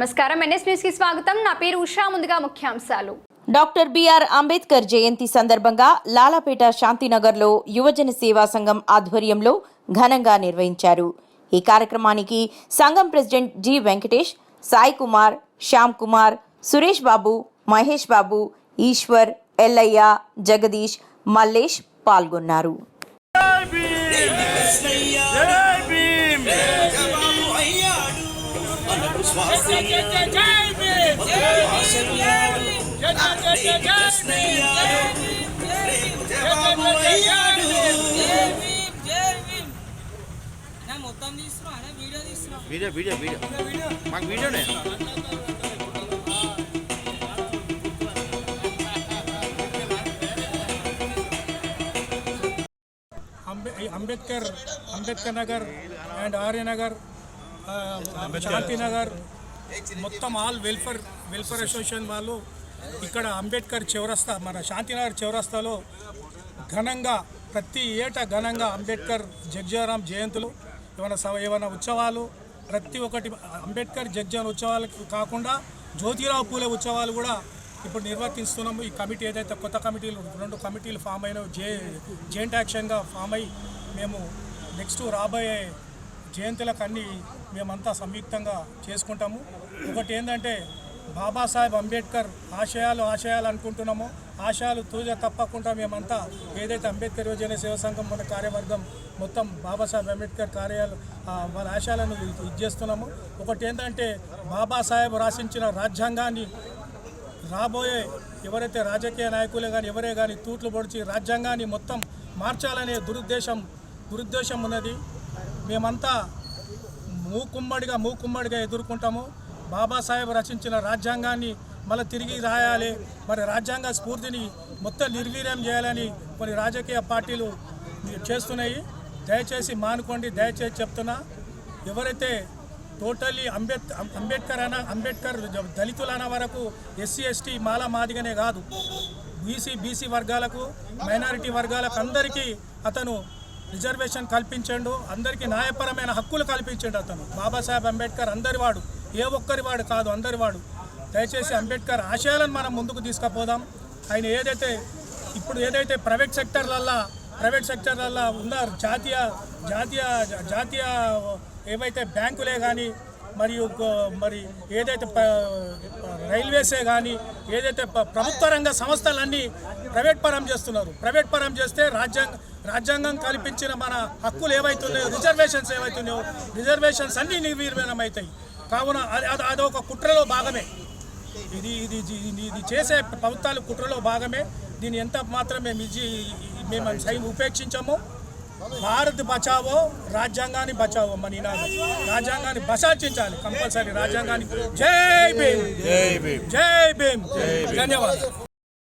నమస్కారం. ఎన్ఎస్ న్యూస్కి స్వాగతం. నా పేరు ఉషా. ముందుగా ముఖ్యాంశాలు. డాక్టర్ బిఆర్ అంబేద్కర్ జయంతి సందర్భంగా లాలాపేట శాంతినగర్లో యువజన సేవా సంఘం ఆధ్వర్యంలో ఘనంగా నిర్వహించారు. ఈ కార్యక్రమానికి సంఘం ప్రెసిడెంట్ జి. వెంకటేష్ సాయి కుమార్ శ్యామ్ కుమార్ సురేష్ బాబు మహేష్ బాబు ఈశ్వర్ ఎల్లయ్య జగదీష్ మల్లేష్ పాల్గొన్నారు. మొత్తం తీసుకురా వీడియో తీసుకురా వీడియో వీడియో. వీడియో మాకు వీడియోనే. అంబేద్కర్ అంబేద్కర్ నగర్ అండ్ ఆర్యనగర్ శాంతినగర్ మొత్తం ఆల్ వెల్ఫేర్ వెల్ఫేర్ అసోసియేషన్ వాళ్ళు ఇక్కడ అంబేద్కర్ చౌరస్తా మన శాంతినగర్ చౌరస్తాలో ఘనంగా ప్రతి ఏటా ఘనంగా అంబేద్కర్ జగ్జీవరాం జయంతులు ఏమైనా సభ ఏమైనా ఉత్సవాలు ప్రతి ఒక్కటి అంబేద్కర్ జగ్జీవన్ ఉత్సవాలకు కాకుండా జ్యోతిరావు పూలే ఉత్సవాలు కూడా ఇప్పుడు నిర్వర్తిస్తున్నాము. ఈ కమిటీ ఏదైతే కొత్త కమిటీలు రెండు కమిటీలు ఫామ్ అయిన జే జాయింట్ యాక్షన్గా ఫామ్ అయ్యి మేము నెక్స్ట్ రాబోయే జయంతులకు అన్ని మేమంతా సంయుక్తంగా చేసుకుంటాము. ఒకటి ఏంటంటే బాబాసాహెబ్ అంబేద్కర్ ఆశయాలు ఆశయాలు అనుకుంటున్నామో ఆశయాలు తూజ తప్పకుండా మేమంతా ఏదైతే అంబేద్కర్ యువజన సేవ సంఘం మన కార్యవర్గం మొత్తం బాబాసాహెబ్ అంబేద్కర్ కార్యాలు వాళ్ళ ఆశయాలను ఇది చేస్తున్నాము. ఒకటి ఏంటంటే బాబాసాహెబ్ రాసించిన రాజ్యాంగాన్ని రాబోయే ఎవరైతే రాజకీయ నాయకులే కానీ ఎవరే కానీ తూట్లు పొడిచి రాజ్యాంగాన్ని మొత్తం మార్చాలనే దురుద్దేశం దురుద్దేశం ఉన్నది. మేమంతా మూకుమ్మడిగా మూకుమ్మడిగా ఎదుర్కొంటాము. బాబాసాహెబ్ రచించిన రాజ్యాంగాన్ని మళ్ళీ తిరిగి రాయాలి. మరి రాజ్యాంగ స్ఫూర్తిని మొత్తం నిర్వీర్యం చేయాలని కొన్ని రాజకీయ పార్టీలు చేస్తున్నాయి. దయచేసి మానుకోండి. దయచేసి చెప్తున్నా ఎవరైతే టోటల్లీ అంబేద్ అంబేద్కర్ అన అంబేద్కర్ దళితులు అన్న వరకు ఎస్సీ ఎస్టీ మాల మాదిగనే కాదు. బీసీ బీసీ వర్గాలకు మైనారిటీ వర్గాలకు అందరికీ అతను రిజర్వేషన్ కల్పించాడు. అందరికీ న్యాయపరమైన హక్కులు కల్పించండు అతను. బాబాసాహెబ్ అంబేద్కర్ అందరి వాడు. ఏ ఒక్కరి వాడు కాదు అందరి వాడు. దయచేసి అంబేద్కర్ ఆశయాలను మనం ముందుకు తీసుకుపోదాం. ఆయన ఏదైతే ఇప్పుడు ఏదైతే ప్రైవేట్ సెక్టర్లల్లా ప్రైవేట్ సెక్టర్లల్లా ఉన్నారు జాతీయ జాతీయ జాతీయ ఏవైతే బ్యాంకులే కానీ మరియు మరి ఏదైతే రైల్వేసే కానీ ఏదైతే ప్రభుత్వ రంగ సంస్థలన్నీ ప్రైవేట్ పరం చేస్తున్నారు. ప్రైవేట్ పరం చేస్తే రాజ్యాంగ రాజ్యాంగం కల్పించిన మన హక్కులు ఏవైతున్నాయో రిజర్వేషన్స్ ఏవైతున్నాయో రిజర్వేషన్స్ అన్నీ నిర్వీర్యనం అవుతాయి కావున అది అది- అదొక కుట్రలో భాగమే. ఇది ఇది ఇది ఇది చేసే ప్రభుత్వాలు కుట్రలో భాగమే. దీన్ని ఎంత మాత్రమే మిజి మేము సైన్ ఉపేక్షించామో. భారత్ బచావో రాజ్యాంగాన్ని బచావో మన నినాదం రాజ్యాంగాన్ని బసాచించాలి కంపల్సరీ రాజ్యాంగాన్ని. జై భీమ్! జై భీమ్! జై భీమ్! ధన్యవాదాలు.